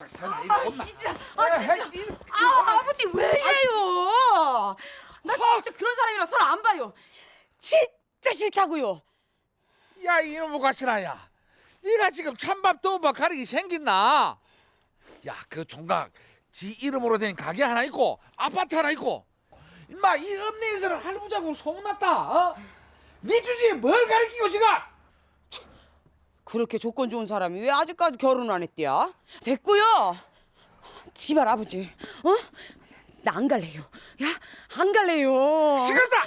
아 온나. 진짜 아 진짜 에이, 아 아버지 왜 이래요 나 진짜 그런 사람이랑 설안 봐요 진짜 싫다고요 야 이놈의 가시나야. 네가 지금 찬밥 더운밥 가리기 생겼나? 야그 총각 지 이름으로 된 가게 하나 있고 아파트 하나 있고. 임마 이 읍내에서는 할부자고 소문났다. 어? 네 주제에 뭘 가리키고 지금? 그렇게 조건 좋은 사람이 왜 아직까지 결혼을 안 했대야? 됐고요. 지발 아버지, 어? 나 안 갈래요. 야, 안 갈래요. 시끄럽다!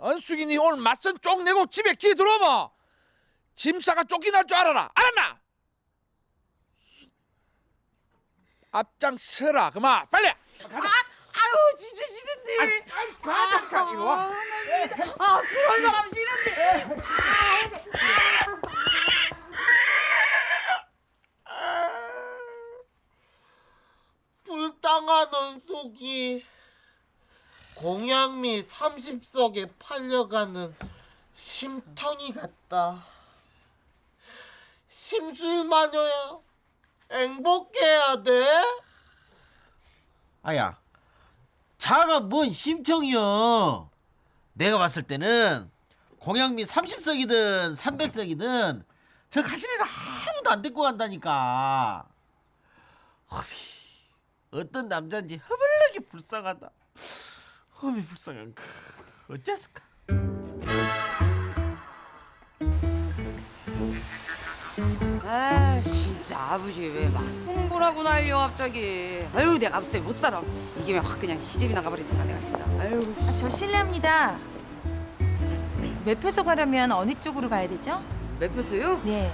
안숙이니 오늘 맞선 쪽 내고 집에 귀 들어봐. 짐싸가 쫓겨날 줄 알아라. 알았나? 앞장 서라. 그만 빨리. 아, 아유, 진짜 싫은데. 아이, 가, 가, 가, 이리 와. 아, 아, 그런 사람 싫은데. 아, 5만원 속이 공양미 30석에 팔려가는 심턴이 같다. 심술마녀야, 행복해야 돼? 아야, 자가 뭔 심청이여. 내가 봤을 때는 공양미 30석이든 300석이든 저 가시네가 아무도 안 데리고 간다니까. 허비. 어떤 남자인지 허벌나게 불쌍하다 험이 불쌍한 그 어째을까 아 진짜 아버지 왜 맞송보라고 난리여 갑자기 아유 내가 아버지 때문에 못 살아 이게 확 그냥 시집이 나 가버리니까 내가 진짜 아유 아, 저 실례합니다. 매표소 가려면 어느 쪽으로 가야 되죠? 매표소요? 네.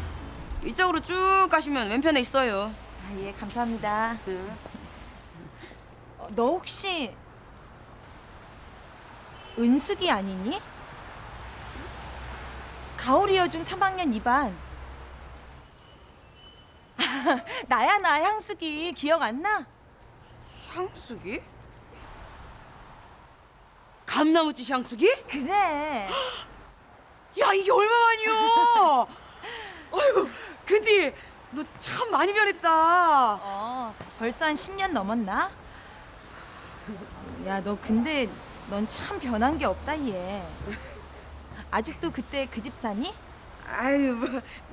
이쪽으로 쭉 가시면 왼편에 있어요 아, 예, 감사합니다. 네. 어, 너 혹시 은숙이 아니니? 가오리 여중 3학년 2반. 나야 나 향숙이 기억 안 나? 향수기? 감나무집 향수기? 그래. 야 이게 얼마만이요 아이고 근데 너 참 많이 변했다 어, 벌써 한 10년 넘었나? 야, 너 근데 넌 참 변한 게 없다, 얘. 아직도 그때 그 집 사니? 아유 뭐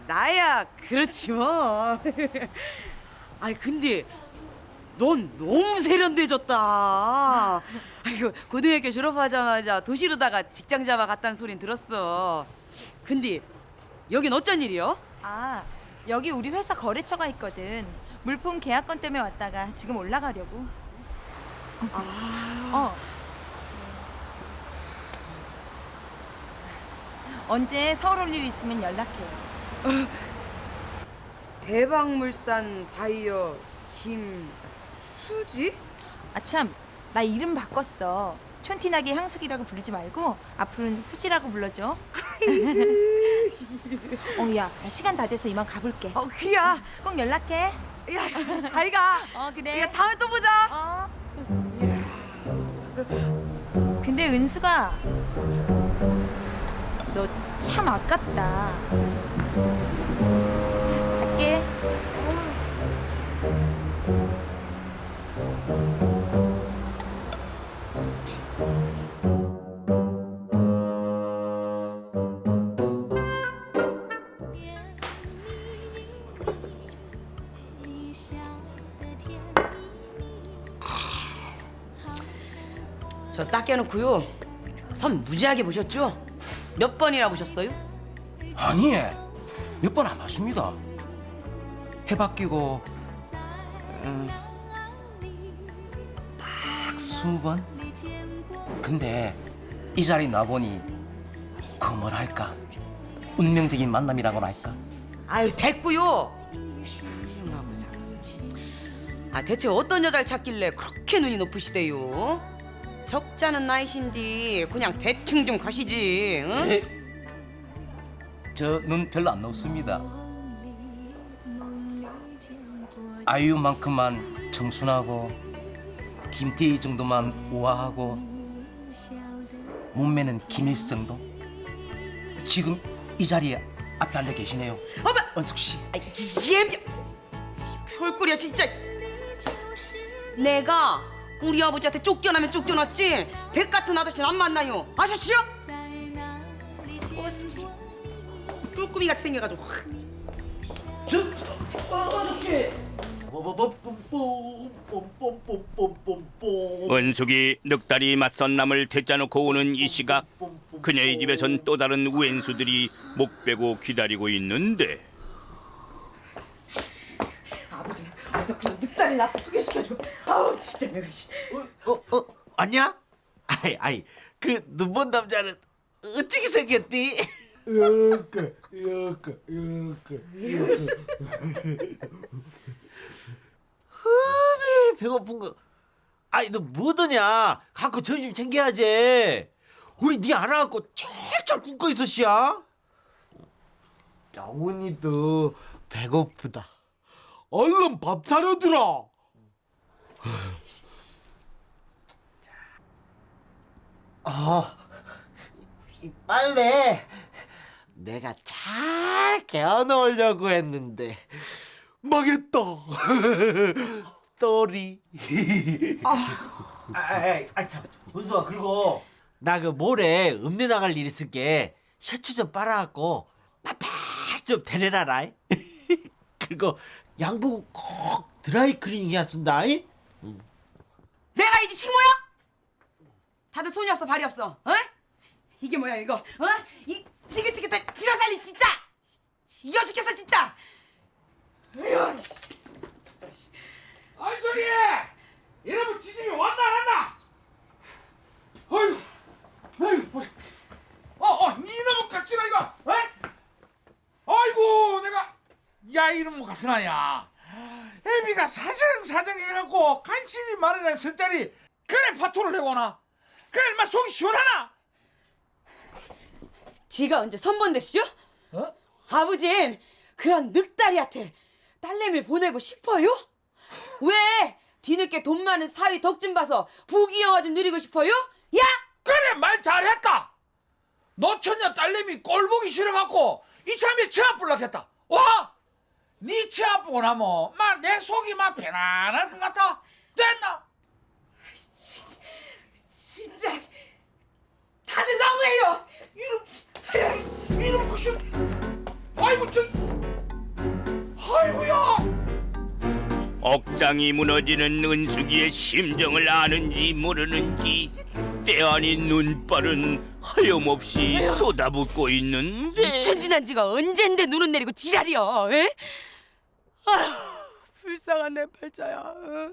나야 그렇지 뭐 아이 근데 넌 너무 세련돼졌다 아이고 고등학교 졸업하자마자 도시로다가 직장 잡아 갔다는 소린 들었어 근데 여긴 어쩐 일이요? 아, 여기 우리 회사 거래처가 있거든. 물품 계약건 때문에 왔다가 지금 올라가려고. 아. 어. 언제 서울 올 일 있으면 연락해. 대박물산 바이어 김수지? 아 참, 나 이름 바꿨어. 촌티나게 향숙이라고 부르지 말고 앞으로는 수지라고 불러줘. 어, 야, 나 시간 다 돼서 이만 가볼게. 어 그야 꼭 연락해. 야 잘 가 어, 그래. 야 다음에 또 보자 어. 근데 은수가 너 참 아깝다. 갈게. 저딱 해놓고요 선 무지하게 보셨죠? 몇 번이나 보셨어요? 아니 몇 번 안 맞습니다 해 바뀌고 음, 딱 스무 번 근데 이 자리 나보니 그 뭐랄까 운명적인 만남이라고나 할까 아유 됐고요. 아 대체 어떤 여자를 찾길래 그렇게 눈이 높으시대요? 적잖은 나이신디 그냥 대충 좀 가시지 응? 저 눈 별로 안 높습니다 아이유만큼만 청순하고 김태희 정도만 우아하고 몸매는 김일수 정도 지금 이 자리에 앞에 앉아 계시네요 어머! 은숙 씨 아이, 이- 이- 별꼴이야 진짜. 내가 우리 아버지한테 쫓겨나면 쫓겨났지 댁 같은 아저씨는 안 만나요. 아셨죠? 쭈꾸미 같이 생겨가지고 확. 은숙이 늑다리 맞선 남을 되짜놓고 오는 이 시각 그녀의 집에선 또 다른 왼수들이 목 빼고 기다리고 있는데 그래서 그냥 늑다리 나한테 소개시켜줘. 아우 진짜 내가 씨. 어, 어, 아니야? 아이, 아이, 그 눈먼 남자는 어떻게 생겼디? 이렇게 이렇게 이렇게 흠이 배고픈 거. 아이, 너 뭐더냐? 갖고 점심 챙겨야지. 우리 니안 와갖고 철철 굶고 있어, 씨야. 영훈이도 배고프다 얼른 밥 차려들어 아, 이 빨래 내가 잘 개어 넣으려고 했는데 망했다. 떠리. 아, 아, 아, 참, 은수아, 그리고 나 그 모레 읍내 나갈 일 있을게 셔츠 좀 빨아갖고 팍팍 좀 데려라라. 그리고 양복 꼭 드라이 클리닝 해야 쓴다. 이? 내가 이 집 친모야? 다들 손이 없어 발이 없어. 어? 이게 뭐야 이거? 어? 이 지긋지긋한 지라살리 진짜 이겨 죽겠어 진짜. 에휴. 안석이! 여러분 지짐이 왔나 안 왔나? 어휴, 어휴, 보자. 어, 어, 이놈의 각지나 이거, 에? 아이고, 내가, 야 이놈의 가스나야. 애비가 사정 사정 해갖고 간신히 마련한 선짜리 그래 파토를 내고 오나? 그래 인마 속이 시원하나? 지가 언제 선본댔슈? 어? 아버진 그런 늑다리한테 딸내미 보내고 싶어요? 왜 뒤늦게 돈 많은 사위 덕진 봐서 부귀 영화 좀 누리고 싶어요? 야! 그래 말 잘했다. 노처녀 딸내미 꼴 보기 싫어갖고 이참에 치아 불락했다. 와, 네 치아 보고 나면 막내 속이 막 편안할 것 같아. 됐나? 진짜 다들 너무해요. 이놈, 이놈 혹시, 아이고 저, 아이고야. 억장이 무너지는 은숙이의 심정을 아는지 모르는지 때 아닌 눈발은 하염없이 쏟아붓고 있는데 천진한 지가 언젠데 눈은 내리고 지랄이여. 에? 불쌍한 내 팔자야. 어?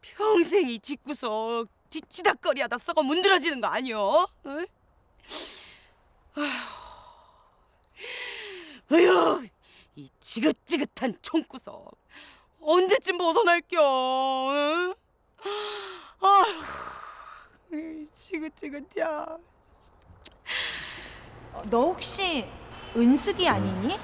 평생 이 집구석 뒤치다거리하다 썩어 문드러지는 거 아니여? 어? 아휴, 이 지긋지긋한 총구석 언제쯤 벗어날겨? 어? 아휴, 이 지긋지긋야. 너 혹시 은숙이 아니니?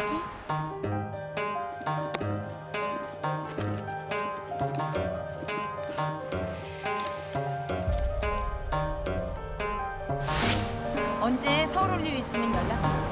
언제 서울 올 일 있으면 연락.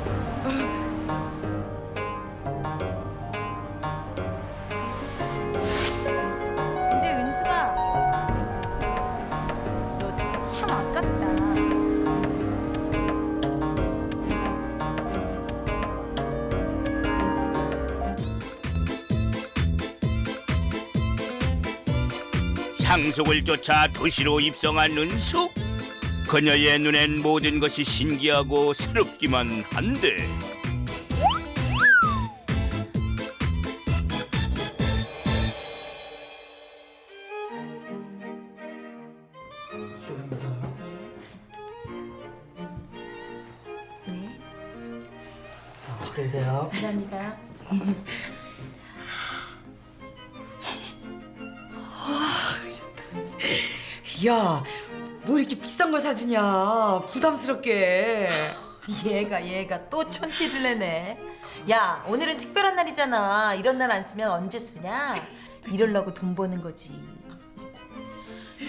향속을 쫓아 도시로 입성한 은숙 그녀의 눈엔 모든 것이 신기하고 새롭기만 한데 뭐 이렇게 비싼 걸 사주냐? 부담스럽게. 얘가 얘가 또 촌티를 내네. 야 오늘은 특별한 날이잖아. 이런 날 안 쓰면 언제 쓰냐? 이럴라고 돈 버는 거지.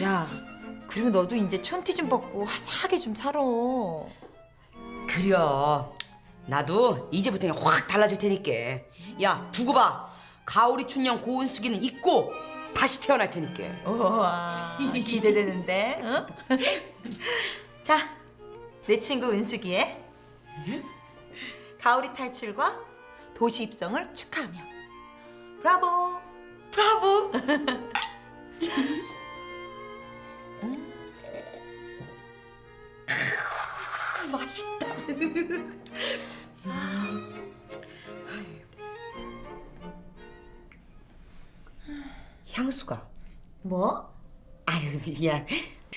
야 그리고 너도 이제 촌티 좀 벗고 화사하게 좀 살아. 그려. 나도 이제부터 그냥 확 달라질 테니까. 야, 두고 봐. 가오리 춘영 고은숙이는 잊고 다시 태어날 테니까. 우와 기대되는데 응? 자, 내 친구 은숙이의 가오리 탈출과 도시 입성을 축하하며 브라보 브라보. 맛있다. 향수가. 뭐? 아유 미안.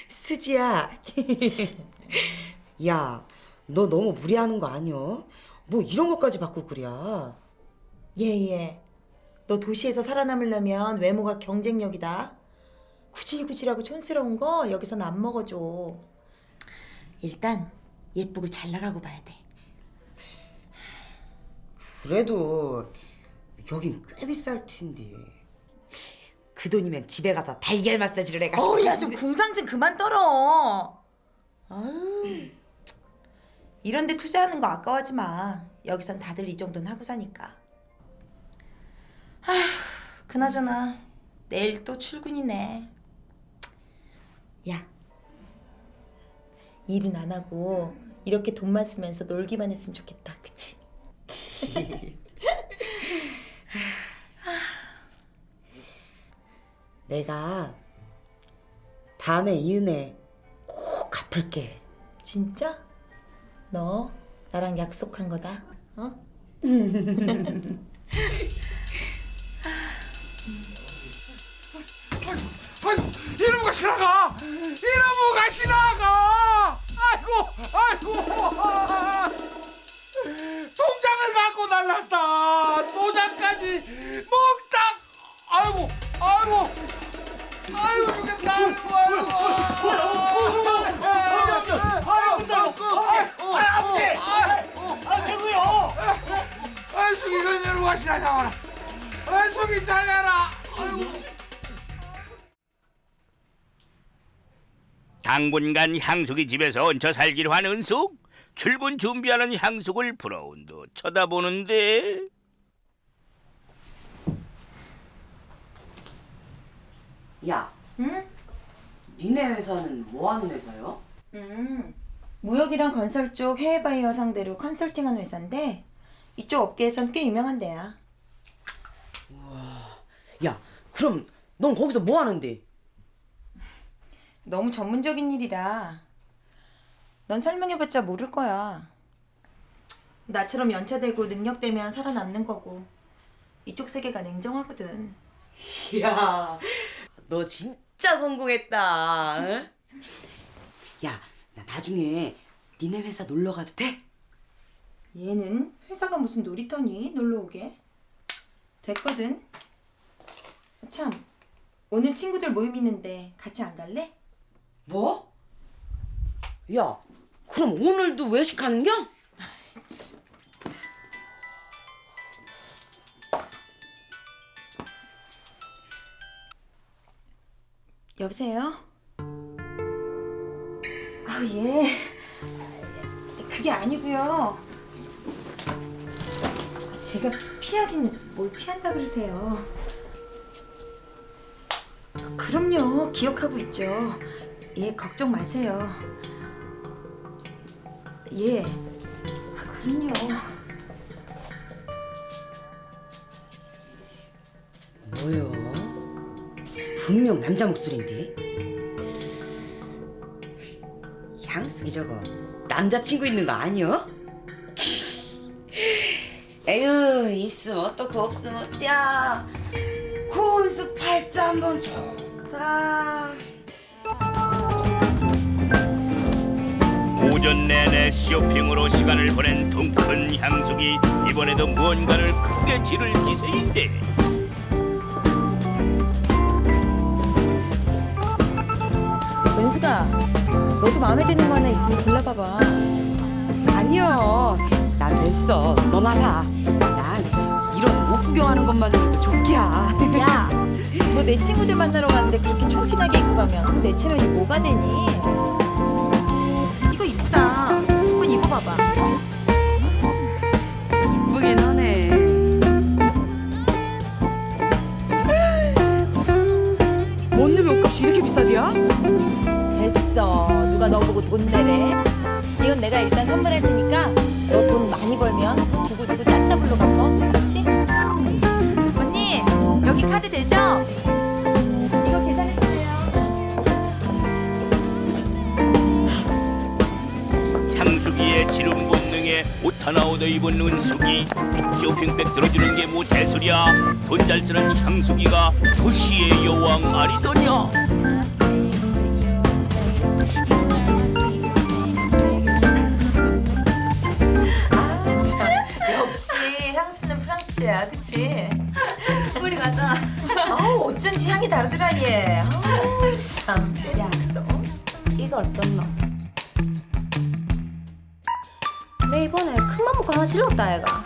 수지야. 야, 너 너무 무리하는 거 아니여? 뭐 이런 것까지 받고 그래? 예예 너 도시에서 살아남으려면 외모가 경쟁력이다 구질구질하고 촌스러운 거 여기선 안 먹어줘 일단 예쁘고 잘 나가고 봐야 돼 그래도 여긴 꽤 비쌀 텐데. 그 돈이면 집에 가서 달걀 마사지를 해가지고. 어야 좀 궁상 좀 그만 떨어. 아유. 이런 데 투자하는 거 아까워하지 마. 여기선 다들 이 정도는 하고 사니까. 아휴 그나저나 내일 또 출근이네. 야 일은 안 하고 이렇게 돈만 쓰면서 놀기만 했으면 좋겠다. 그치? 내가 다음에 이 은혜 꼭 갚을게. 진짜? 너 나랑 약속한 거다. 어? 아이고 이놈가 지나가! 이놈가 지나가! 아이고 아이고! 통장을 받고 날랐다. 도장까지 먹다. 아이고 아이고 아이고 죽겠다 아이고 아이고 아이고 아이고 아이고 아이 숙이 그녀를 와시나 잡아라 아이 숙이 자야라. 아이고 당분간 향숙이 집에서 얹혀 살기로 한 은숙 출근 준비하는 향숙을 부러운 듯 쳐다보는데 야, 응? 니네 회사는 뭐 하는 회사요? 음, 무역이랑 건설 쪽 해외 바이어 상대로 컨설팅하는 회사인데 이쪽 업계에선 꽤 유명한 데야. 야, 그럼 넌 거기서 뭐 하는데? 너무 전문적인 일이라 넌 설명해봤자 모를 거야. 나처럼 연차되고 능력되면 살아남는 거고 이쪽 세계가 냉정하거든. 야, 너 진짜 성공했다. 응? 야, 나 나중에 니네 회사 놀러 가도 돼? 얘는 회사가 무슨 놀이터니 놀러 오게? 됐거든. 참 오늘 친구들 모임 있는데 같이 안 갈래? 뭐? 야, 그럼 오늘도 외식하는겨? 여보세요? 아, 예. 그게 아니고요. 제가 피하긴 뭘 피한다 그러세요. 그럼요. 기억하고 있죠. 예, 걱정 마세요. 예. 아, 그럼요. 뭐요? 분명 남자 목소리인데. 향수기 저거 남자친구 있는 거 아니여? 에휴 있으면 어떻고 없으면 어때야 고운수 팔자 한번 좋다 오전 내내 쇼핑으로 시간을 보낸 통큰 향숙이 이번에도 무언가를 크게 지를 기세인데 은수가, 너도 마음에 드는 거 하나 있으면 골라봐봐. 아니요 난 됐어 너나 사 난 이런 옷 구경하는 것만으로도 좋기야 야, 너 내 친구들 만나러 가는데 그렇게 촌티나게 입고 가면 내 체면이 뭐가 되니? 이거 이쁘다. 한번 입어봐봐. 너 보고 돈 내래? 이건 내가 일단 선물할 테니까 너 돈 많이 벌면 두고두고 따따블로 갚어. 알았지? 언니 여기 카드 되죠? 이거 계산해 주세요. 향수기의 지름 본능에 얻어 입은 은숙이 쇼핑백 들어주는 게뭐 대수랴 돈잘 쓰는 향수기가 도시의 여왕 아니더냐 그치? 우리 가자. 아우 어쩐지 향이 다르더라 얘. 아우 참 센스. 이거 어떻노? 내 이번에 큰 맘 먹고 하나 실렀다 애가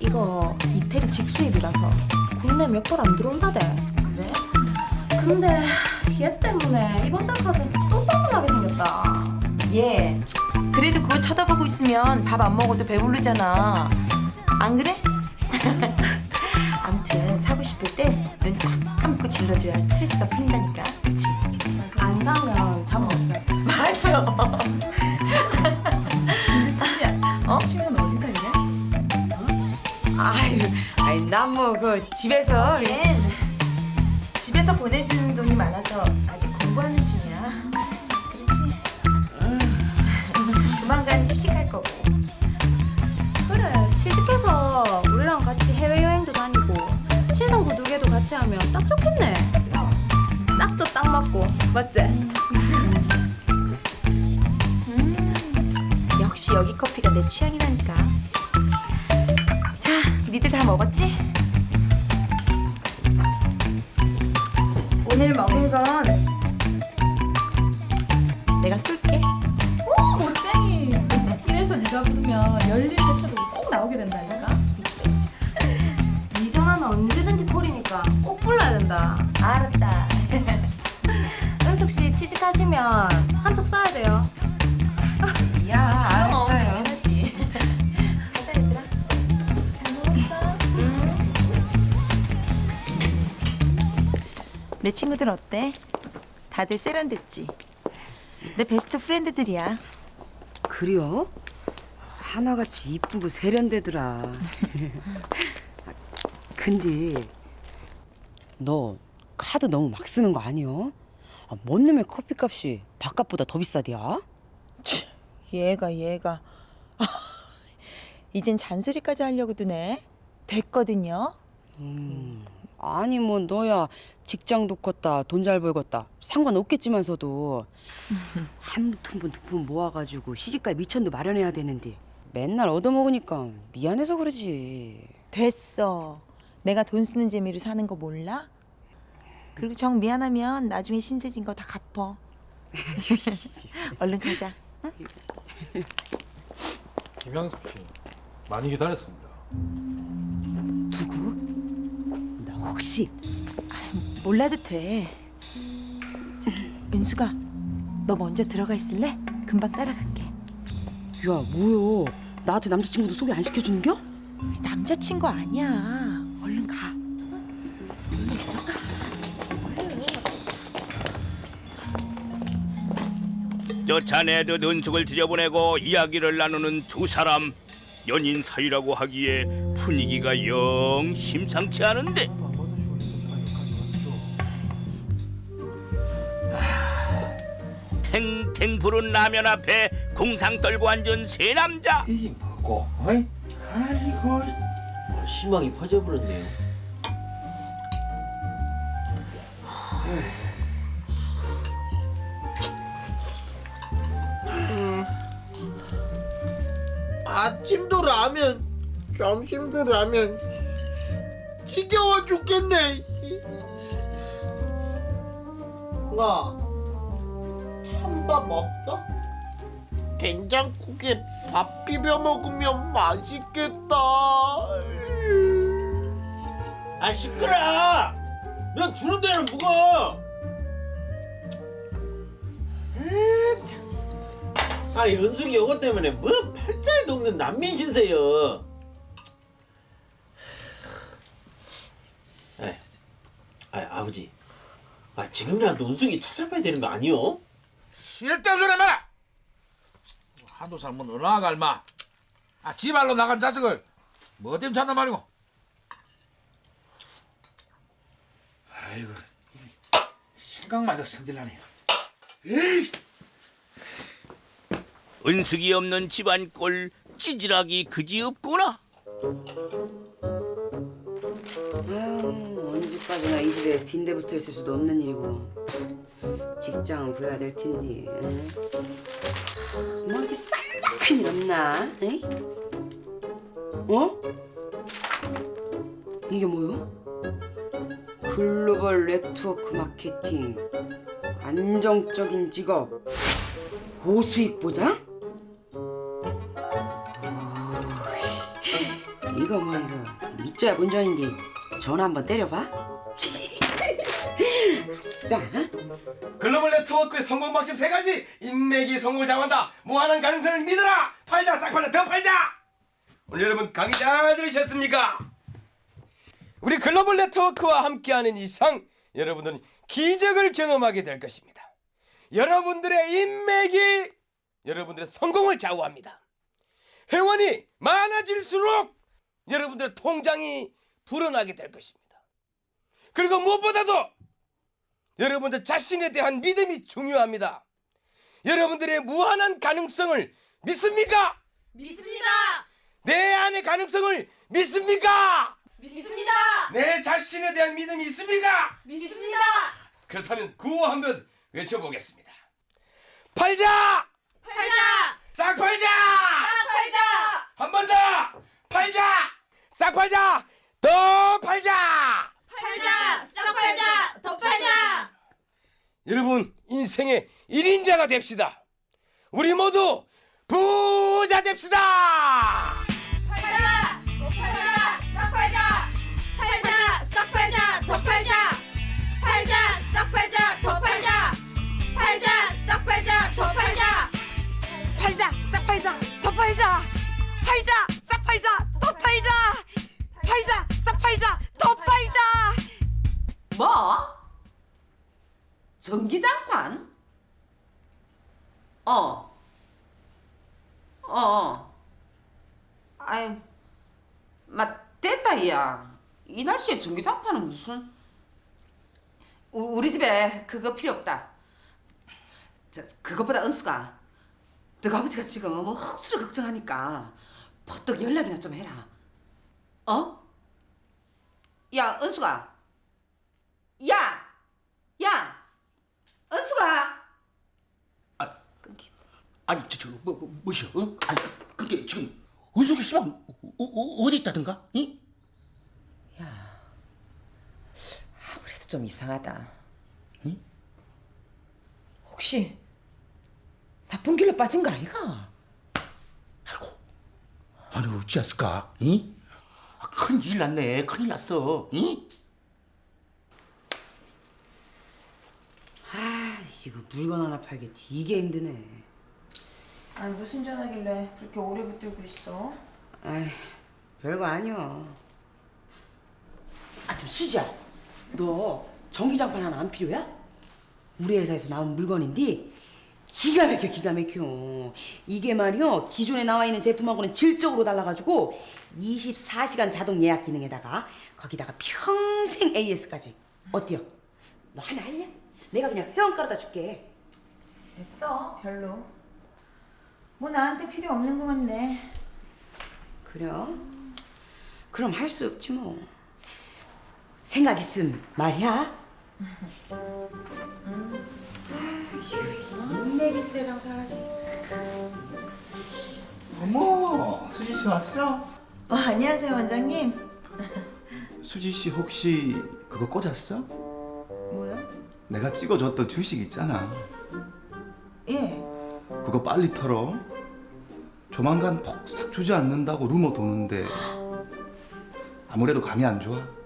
이거 이태리 직수입이라서 국내 몇 벌 안 들어온다대? 근데 얘 때문에 이번 달 카드 또 빵원하게 생겼다 얘 그래도 그거 쳐다보고 있으면 밥 안 먹어도 배부르잖아. 안 그래? 아무튼 사고 싶을 때 눈 딱 감고 질러줘야 스트레스가 풀린다니까. 그치? 안 사면 잠 없어요 맞아. 근데 수지야, 어? 친구는 어디서 일해? 아유, 아니 난뭐 그 집에서 얜 집에서 보내주는 돈이 많아서 아직 공부하는 딱 좋겠네 짝도 딱 맞고 맞지? 역시 여기 커피가 내 취향이라니까. 자, 니들 다 먹었지? 오늘 먹은 건 내가 쏠게. 오 멋쟁이 이래서 네가 부르면 열일 최초로 꼭 나오게 된다니까 된다 알았다. 은숙 씨 취직하시면 한턱 쏴야 돼요 야 알았어요. 당연하지. 가자 얘들아. 내 친구들 어때? 다들 세련됐지? 내 베스트 프렌드들이야. 그래요? 하나같이 이쁘고 세련되더라. 근데 너 카드 너무 막 쓰는 거 아니여? 아, 뭔 놈의 커피값이 바깥보다 더 비싸디야? 얘가 얘가 이젠 잔소리까지 하려고 드네. 됐거든요. 아니 뭐 너야 직장도 컸다 돈 잘 벌겠다 상관없겠지만서도 한 푼 두 푼 모아가지고 시집갈 미천도 마련해야 되는데 맨날 얻어먹으니까 미안해서 그러지 됐어. 내가 돈 쓰는 재미로 사는 거 몰라? 그리고 정 미안하면 나중에 신세진 거 다 갚어. 얼른 가자. 김양숙 씨 많이 기다렸습니다. 누구? 나 혹시 몰라도 돼. 저기 은수가 너 먼저 들어가 있을래? 금방 따라갈게. 야 뭐야 나한테 남자친구도 소개 안 시켜주는겨? 남자친구 아니야. 쫓아내듯 은숙을 들여보내고 이야기를 나누는 두 사람 연인 사이라고 하기에 분위기가 영 심상치 않은데 탱탱 부른 라면 앞에 공상 떨고 앉은 세 남자 이게 뭐고? 어이? 아이고. 희망이 퍼져버렸네요. 아침도 라면, 점심도 라면. 지겨워 죽겠네. 씨. 나 찬밥 없어? 된장국에 밥 비벼 먹으면 맛있겠다. 아 시끄러! 너 주는 데는 묵어! 아 연숙이 이것 때문에 뭐 팔자에도 없는 난민 신세요. 아, 아 아버지, 아 지금이라도 은숙이 찾아봐야 되는 거 아니요? 쓸데없는 소리 마라! 한두 살면 얼마나 갈마. 아 지발로 나간 자식을 뭐 때문에 찾나 말이고. 아이고 생각만 해도 성질나네. 에이 은숙이 없는 집안 꼴 찌질하기 그지없구나. 아유 언제까지나 이 집에 빈대 붙어 있을 수도 없는 일이고 직장은 구해야 될 텐데 뭐 이렇게 쌈박한 일 없나? 에이? 어? 이게 뭐요? 글로벌 네트워크 마케팅 안정적인 직업 고수익 보장? 믿져야 본전인데 전화 한번 때려봐. 싸. 글로벌 네트워크의 성공 방침 세 가지 인맥이 성공을 장한다 무한한 가능성을 믿어라 팔자 싹 팔자 더 팔자 오늘 여러분 강의 잘 들으셨습니까? 우리 글로벌 네트워크와 함께하는 이상 여러분들은 기적을 경험하게 될 것입니다 여러분들의 인맥이 여러분들의 성공을 좌우합니다 회원이 많아질수록 여러분들의 통장이 불어나게 될 것입니다 그리고 무엇보다도 여러분들 자신에 대한 믿음이 중요합니다. 여러분들의 무한한 가능성을 믿습니까? 믿습니다. 내 안의 가능성을 믿습니까? 믿습니다. 내 자신에 대한 믿음이 있습니까? 믿습니다. 그렇다면 구호 한번 외쳐보겠습니다. 팔자! 팔자. 싹 팔자! 팔자. 한 번 더! 팔자! 싹 팔자! 더 팔자! 팔자. 싹 팔자. 더 팔자. 여러분 인생의 1인자가 됩시다. 우리 모두 부자 됩시다. 무슨? 우, 우리 집에 그거 필요 없다. 저, 그것보다 은수가, 너 아버지가 지금 뭐 흑수를 걱정하니까 버떡 연락이나 좀 해라. 어? 야, 은수가. 야! 야! 은수가! 아니 저저 뭐, 뭐 뭐시여? 어? 아니 그게 지금 은숙이 씨방 어, 어, 어디 있다든가? 응? 아무래도 좀 이상하다. 혹시 나쁜 길로 빠진 거 아이가? 아니 어찌했을까? 응? 아, 큰일 났네. 큰일 났어. 응? 아, 이거 물건 하나 팔기 되게 힘드네. 아니 무슨 전화길래 그렇게 오래 붙들고 있어? 아이, 별거 아니여. 아, 참 수지야. 너 전기장판 하나 안 필요야? 우리 회사에서 나온 물건인데 기가 막혀 기가 막혀. 이게 말이요 기존에 나와 있는 제품하고는 질적으로 달라가지고 24시간 자동 예약 기능에다가 거기다가 평생 AS까지 어때요? 너 하나 할래? 내가 그냥 회원 깔아다 줄게. 됐어 별로 뭐 나한테 필요 없는 것 같네 그래요? 그럼 할 수 없지 뭐. 생각 있음 말이야. 인맥 있어야 장사하지. 어머, 수지 씨 왔어? 어, 안녕하세요 원장님 수지 씨 혹시 그거 꽂았어? 뭐요? 내가 찍어줬던 주식 있잖아. 예 그거 빨리 털어. 조만간 폭삭 주저앉는다고 루머 도는데 아무래도 감이 안 좋아.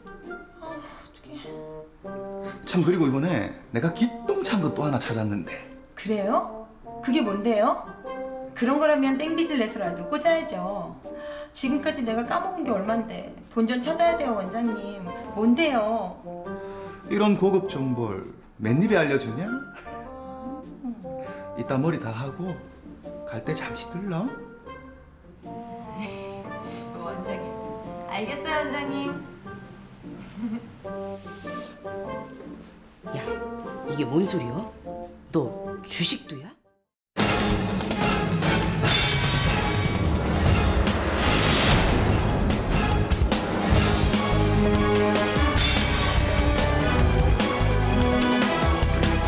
참 그리고 이번에 내가 기똥찬 것도 하나 찾았는데 그래요? 그게 뭔데요? 그런 거라면 땡빚을 내서라도 꽂아야죠. 지금까지 내가 까먹은 게 얼만데 본전 찾아야 돼요 원장님. 뭔데요? 이런 고급 정보를 맨입에 알려주냐? 이따 머리 다 하고 갈 때 잠시 들러 지금 원장님. 알겠어요 원장님. 야, 이게 뭔 소리야? 너 주식도야?